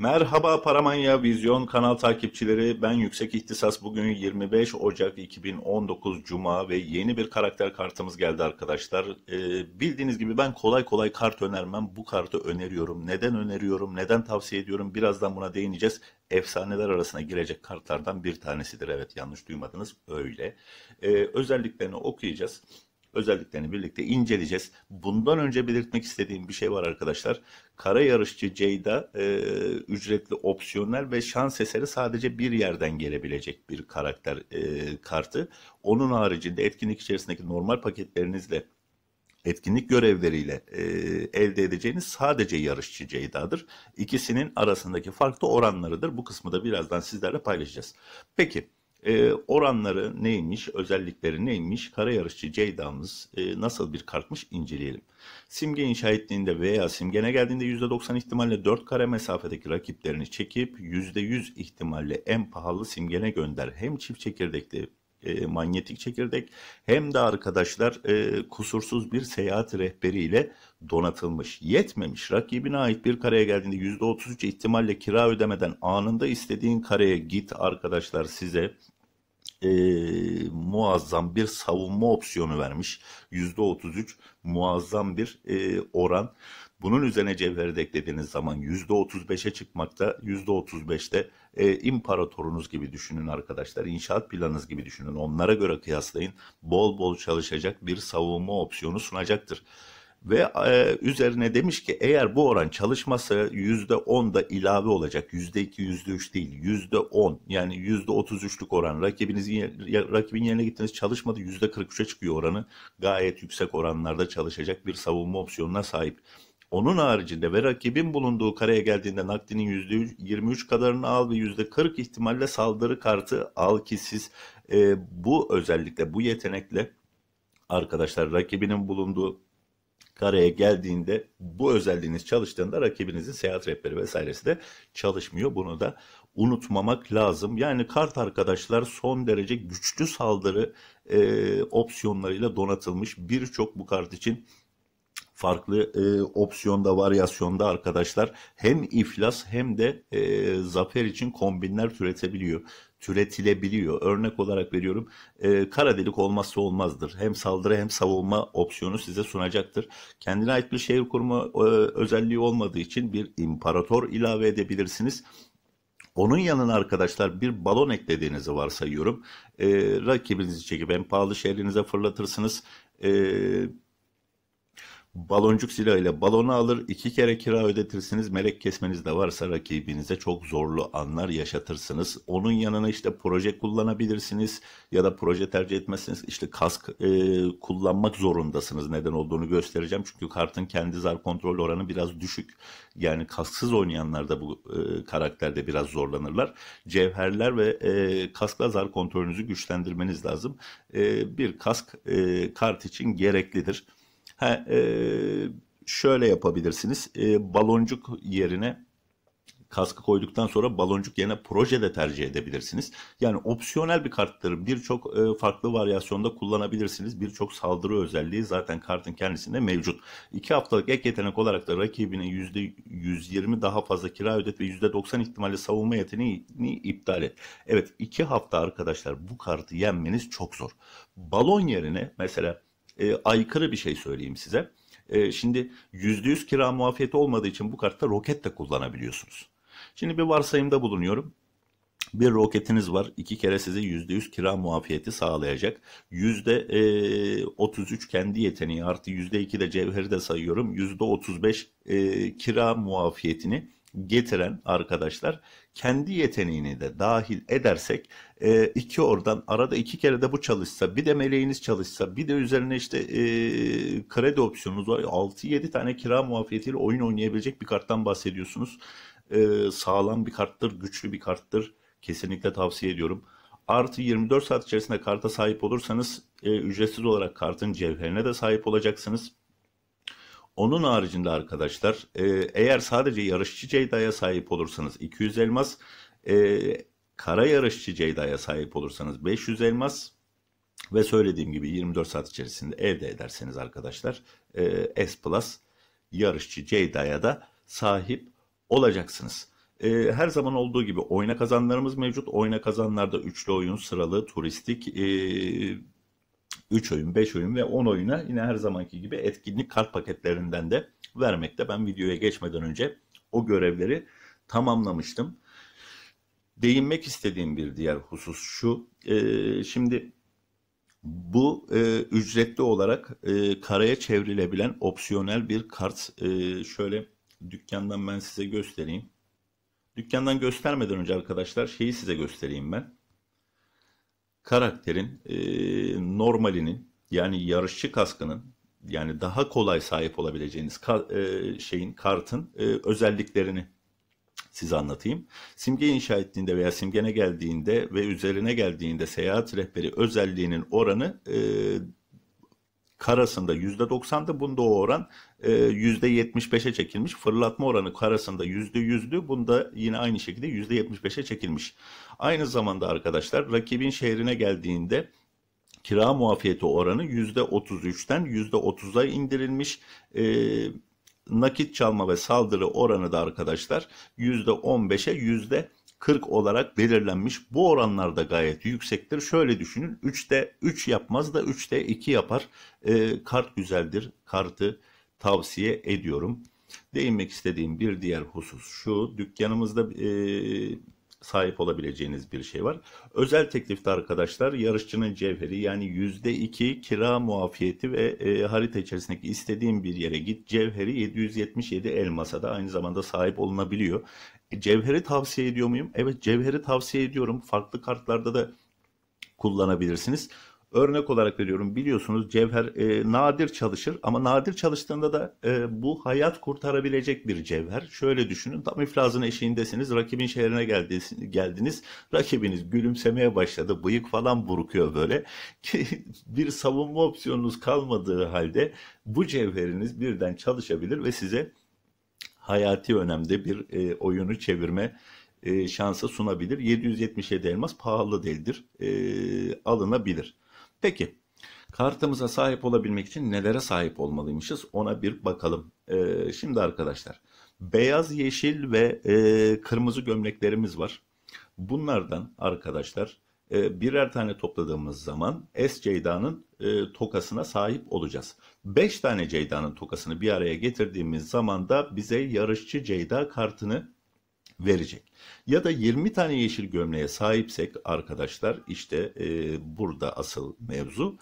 Merhaba Paramanya Vizyon kanal takipçileri. Ben Yüksek İhtisas. Bugün 25 Ocak 2019 Cuma ve yeni bir karakter kartımız geldi arkadaşlar. Ee, bildiğiniz gibi ben kolay kolay kart önermem. Bu kartı öneriyorum. Neden öneriyorum? Neden tavsiye ediyorum? Birazdan buna değineceğiz. Efsaneler arasına girecek kartlardan bir tanesidir. Evet yanlış duymadınız. Öyle. Ee, özelliklerini okuyacağız özelliklerini birlikte inceleyeceğiz. Bundan önce belirtmek istediğim bir şey var arkadaşlar. Kara yarışçı Ceyda e, ücretli opsiyonel ve şans eseri sadece bir yerden gelebilecek bir karakter e, kartı. Onun haricinde etkinlik içerisindeki normal paketlerinizle etkinlik görevleriyle e, elde edeceğiniz sadece yarışçı Ceyda'dır. İkisinin arasındaki farklı oranlarıdır. Bu kısmı da birazdan sizlerle paylaşacağız. Peki e, oranları neymiş, özellikleri neymiş, kara yarışçı Ceyda'mız e, nasıl bir kartmış inceleyelim. Simge inşa ettiğinde veya simgene geldiğinde %90 ihtimalle 4 kare mesafedeki rakiplerini çekip %100 ihtimalle en pahalı simgene gönder. Hem çift çekirdekli e, manyetik çekirdek hem de arkadaşlar e, kusursuz bir seyahat rehberiyle donatılmış. Yetmemiş. Rakibine ait bir kareye geldiğinde %33 ihtimalle kira ödemeden anında istediğin kareye git arkadaşlar size e, muazzam bir savunma opsiyonu vermiş. %33 muazzam bir e, oran. Bunun üzerine cevheri eklediğiniz zaman %35'e çıkmakta, %35'te e, imparatorunuz gibi düşünün arkadaşlar. İnşaat planınız gibi düşünün. Onlara göre kıyaslayın. Bol bol çalışacak bir savunma opsiyonu sunacaktır. Ve e, üzerine demiş ki eğer bu oran çalışmasa %10 da ilave olacak. %2, %3 değil %10 yani %33'lük oran. Rakibinizin, rakibin yerine gittiniz çalışmadı %43'e çıkıyor oranı. Gayet yüksek oranlarda çalışacak bir savunma opsiyonuna sahip. Onun haricinde ve rakibin bulunduğu kareye geldiğinde nakdinin %23 kadarını al ve %40 ihtimalle saldırı kartı al ki siz e, bu özellikle bu yetenekle arkadaşlar rakibinin bulunduğu kareye geldiğinde bu özelliğiniz çalıştığında rakibinizin seyahat rehberi vesairesi de çalışmıyor. Bunu da unutmamak lazım. Yani kart arkadaşlar son derece güçlü saldırı e, opsiyonlarıyla donatılmış. Birçok bu kart için farklı e, opsiyonda, varyasyonda arkadaşlar hem iflas hem de e, zafer için kombinler türetebiliyor, türetilebiliyor. Örnek olarak veriyorum e, kara delik olmazsa olmazdır. Hem saldırı hem savunma opsiyonu size sunacaktır. Kendine ait bir şehir kurma e, özelliği olmadığı için bir imparator ilave edebilirsiniz. Onun yanına arkadaşlar bir balon eklediğinizi varsayıyorum. E, rakibinizi çekip en pahalı şehrinize fırlatırsınız. E, Baloncuk silahıyla balonu alır, iki kere kira ödetirsiniz. Melek kesmeniz de varsa rakibinize çok zorlu anlar yaşatırsınız. Onun yanına işte proje kullanabilirsiniz ya da proje tercih etmezseniz işte kask e, kullanmak zorundasınız. Neden olduğunu göstereceğim. Çünkü kartın kendi zar kontrol oranı biraz düşük. Yani kasksız oynayanlar da bu e, karakterde biraz zorlanırlar. Cevherler ve e, kaskla zar kontrolünüzü güçlendirmeniz lazım. E, bir kask e, kart için gereklidir. Ha, e, şöyle yapabilirsiniz. E, baloncuk yerine kaskı koyduktan sonra baloncuk yerine proje de tercih edebilirsiniz. Yani opsiyonel bir karttır. Birçok e, farklı varyasyonda kullanabilirsiniz. Birçok saldırı özelliği zaten kartın kendisinde mevcut. 2 haftalık ek yetenek olarak da rakibine %120 daha fazla kira ödet ve %90 ihtimalle savunma yeteneğini iptal et. Evet 2 hafta arkadaşlar bu kartı yenmeniz çok zor. Balon yerine mesela e, aykırı bir şey söyleyeyim size. E, şimdi %100 kira muafiyeti olmadığı için bu kartta roket de kullanabiliyorsunuz. Şimdi bir varsayımda bulunuyorum. Bir roketiniz var. iki kere size %100 kira muafiyeti sağlayacak. %33 kendi yeteneği artı %2 de cevheri de sayıyorum. %35 e, kira muafiyetini getiren arkadaşlar kendi yeteneğini de dahil edersek e, iki oradan arada iki kere de bu çalışsa bir de meleğiniz çalışsa bir de üzerine işte e, kredi opsiyonunuz var 6-7 tane kira muafiyetiyle oyun oynayabilecek bir karttan bahsediyorsunuz. E, sağlam bir karttır, güçlü bir karttır. Kesinlikle tavsiye ediyorum. Artı 24 saat içerisinde karta sahip olursanız e, ücretsiz olarak kartın cevherine de sahip olacaksınız. Onun haricinde arkadaşlar e, eğer sadece yarışçı Ceyda'ya sahip olursanız 200 elmas, e, kara yarışçı Ceyda'ya sahip olursanız 500 elmas ve söylediğim gibi 24 saat içerisinde elde ederseniz arkadaşlar e, S Plus yarışçı Ceyda'ya da sahip olacaksınız. E, her zaman olduğu gibi oyna kazanlarımız mevcut. Oyna kazanlarda üçlü oyun, sıralı, turistik, e, 3 oyun, 5 oyun ve 10 oyuna yine her zamanki gibi etkinlik kart paketlerinden de vermekte. Ben videoya geçmeden önce o görevleri tamamlamıştım. Değinmek istediğim bir diğer husus şu. E, şimdi bu e, ücretli olarak e, karaya çevrilebilen opsiyonel bir kart. E, şöyle dükkandan ben size göstereyim. Dükkandan göstermeden önce arkadaşlar şeyi size göstereyim ben. Karakterin e, normalinin yani yarışçı kaskının yani daha kolay sahip olabileceğiniz ka, e, şeyin kartın e, özelliklerini size anlatayım. Simge inşa ettiğinde veya simgene geldiğinde ve üzerine geldiğinde seyahat rehberi özelliğinin oranı e, karasında %90'dı. Bunda o oran e, %75'e çekilmiş. Fırlatma oranı karasında %100'dü. Bunda yine aynı şekilde %75'e çekilmiş. Aynı zamanda arkadaşlar rakibin şehrine geldiğinde kira muafiyeti oranı %33'ten %30'a indirilmiş. Eee nakit çalma ve saldırı oranı da arkadaşlar %15'e %40 olarak belirlenmiş. Bu oranlar da gayet yüksektir. Şöyle düşünün 3'te 3 yapmaz da 3'te 2 yapar. E, kart güzeldir. Kartı tavsiye ediyorum. Değinmek istediğim bir diğer husus şu. Dükkanımızda e, sahip olabileceğiniz bir şey var. Özel teklifte arkadaşlar yarışçının cevheri yani %2 kira muafiyeti ve e, harita içerisindeki istediğin bir yere git cevheri 777 elmasa da aynı zamanda sahip olunabiliyor. E, cevheri tavsiye ediyor muyum? Evet cevheri tavsiye ediyorum. Farklı kartlarda da kullanabilirsiniz. Örnek olarak veriyorum biliyorsunuz cevher e, nadir çalışır ama nadir çalıştığında da e, bu hayat kurtarabilecek bir cevher. Şöyle düşünün tam iflasın eşiğindesiniz rakibin şehrine geldiniz, geldiniz rakibiniz gülümsemeye başladı bıyık falan burukuyor böyle ki bir savunma opsiyonunuz kalmadığı halde bu cevheriniz birden çalışabilir ve size hayati önemde bir e, oyunu çevirme e, şansı sunabilir. 777 elmas pahalı değildir. E, alınabilir. Peki kartımıza sahip olabilmek için nelere sahip olmalıymışız ona bir bakalım. Ee, şimdi arkadaşlar beyaz, yeşil ve e, kırmızı gömleklerimiz var. Bunlardan arkadaşlar e, birer tane topladığımız zaman S Ceyda'nın e, tokasına sahip olacağız. 5 tane Ceyda'nın tokasını bir araya getirdiğimiz zaman da bize yarışçı Ceyda kartını verecek. Ya da 20 tane yeşil gömleğe sahipsek arkadaşlar işte e, burada asıl mevzu.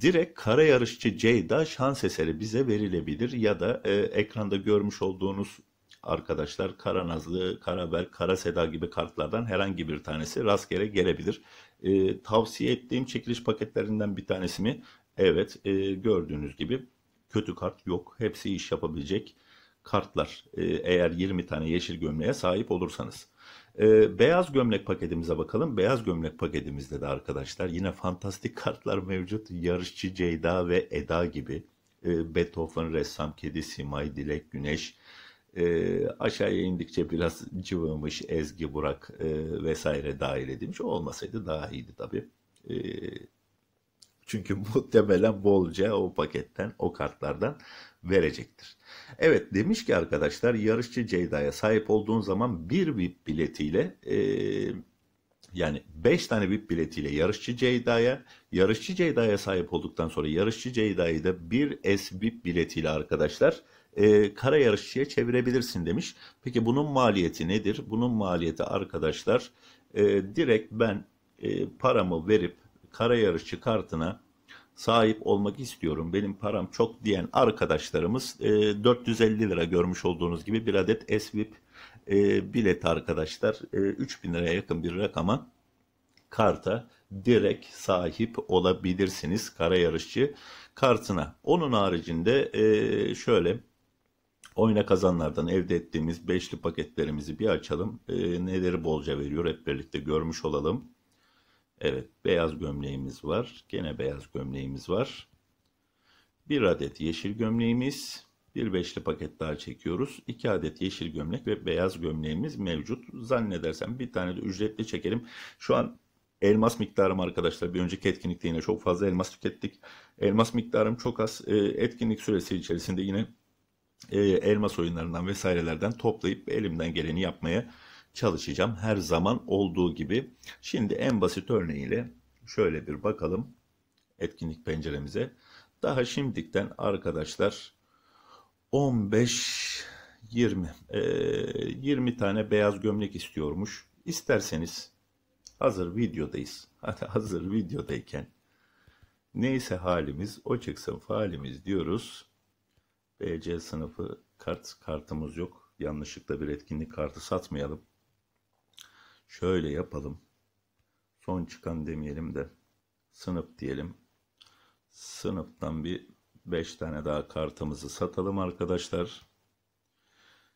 Direkt kara yarışçı Ceyda şans eseri bize verilebilir ya da e, ekranda görmüş olduğunuz arkadaşlar Kara Nazlı, Karabel, Kara Seda gibi kartlardan herhangi bir tanesi rastgele gelebilir. E, tavsiye ettiğim çekiliş paketlerinden bir tanesi mi? Evet e, gördüğünüz gibi kötü kart yok. Hepsi iş yapabilecek kartlar e, eğer 20 tane yeşil gömleğe sahip olursanız. E, beyaz gömlek paketimize bakalım. Beyaz gömlek paketimizde de arkadaşlar yine fantastik kartlar mevcut. Yarışçı Ceyda ve Eda gibi. E, Beethoven, Ressam, Kedi, Simay, Dilek, Güneş. Aşağıya indikçe biraz cıvımış Ezgi, Burak vesaire dahil edilmiş. Olmasaydı daha iyiydi tabii. çünkü muhtemelen bolca o paketten, o kartlardan verecektir. Evet demiş ki arkadaşlar yarışçı Ceyda'ya sahip olduğun zaman bir VIP biletiyle e, yani 5 tane VIP biletiyle yarışçı Ceyda'ya, yarışçı Ceyda'ya sahip olduktan sonra yarışçı Ceyda'yı da bir S VIP biletiyle arkadaşlar e, kara yarışçıya çevirebilirsin demiş. Peki bunun maliyeti nedir? Bunun maliyeti arkadaşlar e, direkt ben e, paramı verip kara yarışçı kartına sahip olmak istiyorum. Benim param çok diyen arkadaşlarımız e, 450 lira görmüş olduğunuz gibi bir adet SVIP e, bilet arkadaşlar. E, 3000 liraya yakın bir rakama karta direkt sahip olabilirsiniz kara yarışçı kartına. Onun haricinde e, şöyle oyna kazanlardan elde ettiğimiz beşli paketlerimizi bir açalım. E, neleri bolca veriyor hep birlikte görmüş olalım. Evet, beyaz gömleğimiz var. Gene beyaz gömleğimiz var. Bir adet yeşil gömleğimiz. Bir beşli paket daha çekiyoruz. İki adet yeşil gömlek ve beyaz gömleğimiz mevcut. Zannedersem bir tane de ücretli çekelim. Şu an elmas miktarım arkadaşlar. Bir önceki etkinlikte yine çok fazla elmas tükettik. Elmas miktarım çok az. E, etkinlik süresi içerisinde yine e, elmas oyunlarından vesairelerden toplayıp elimden geleni yapmaya çalışacağım her zaman olduğu gibi. Şimdi en basit örneğiyle şöyle bir bakalım etkinlik penceremize. Daha şimdikten arkadaşlar 15 20 e, 20 tane beyaz gömlek istiyormuş. İsterseniz hazır videodayız. Hadi hazır videodayken neyse halimiz o çıksın halimiz diyoruz. BC sınıfı kart kartımız yok. Yanlışlıkla bir etkinlik kartı satmayalım. Şöyle yapalım. Son çıkan demeyelim de sınıf diyelim. Sınıftan bir 5 tane daha kartımızı satalım arkadaşlar.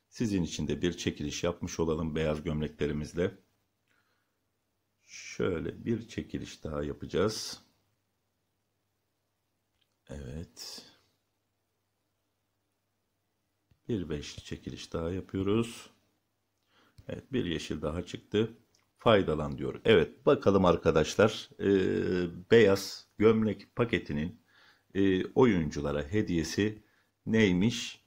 Sizin için de bir çekiliş yapmış olalım beyaz gömleklerimizle. Şöyle bir çekiliş daha yapacağız. Evet. Bir beşli çekiliş daha yapıyoruz. Evet bir yeşil daha çıktı. Faydalan diyor. Evet bakalım arkadaşlar. Ee, beyaz gömlek paketinin e, oyunculara hediyesi neymiş?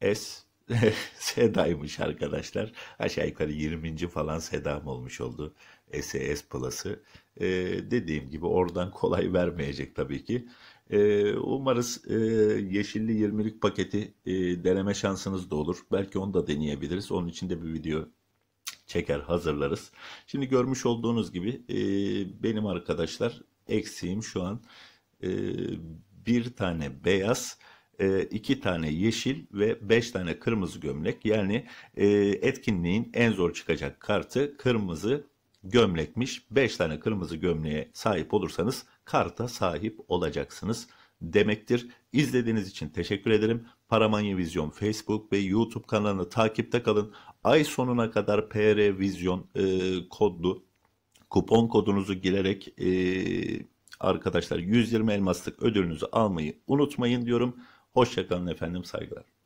S Seda'ymış arkadaşlar. Aşağı yukarı 20. falan Seda'm olmuş oldu. SES Plus'ı. Ee, dediğim gibi oradan kolay vermeyecek tabii ki. Ee, umarız e, yeşilli 20'lik paketi e, deneme şansınız da olur. Belki onu da deneyebiliriz. Onun için de bir video çeker hazırlarız. Şimdi görmüş olduğunuz gibi e, benim arkadaşlar eksiğim şu an e, bir tane beyaz e, iki tane yeşil ve beş tane kırmızı gömlek. Yani e, etkinliğin en zor çıkacak kartı kırmızı gömlekmiş. Beş tane kırmızı gömleğe sahip olursanız karta sahip olacaksınız demektir. İzlediğiniz için teşekkür ederim. Paramanya Vizyon Facebook ve YouTube kanalını takipte kalın. Ay sonuna kadar PR Vizyon e, kodlu kupon kodunuzu girerek e, arkadaşlar 120 elmaslık ödülünüzü almayı unutmayın diyorum. Hoşçakalın efendim saygılar.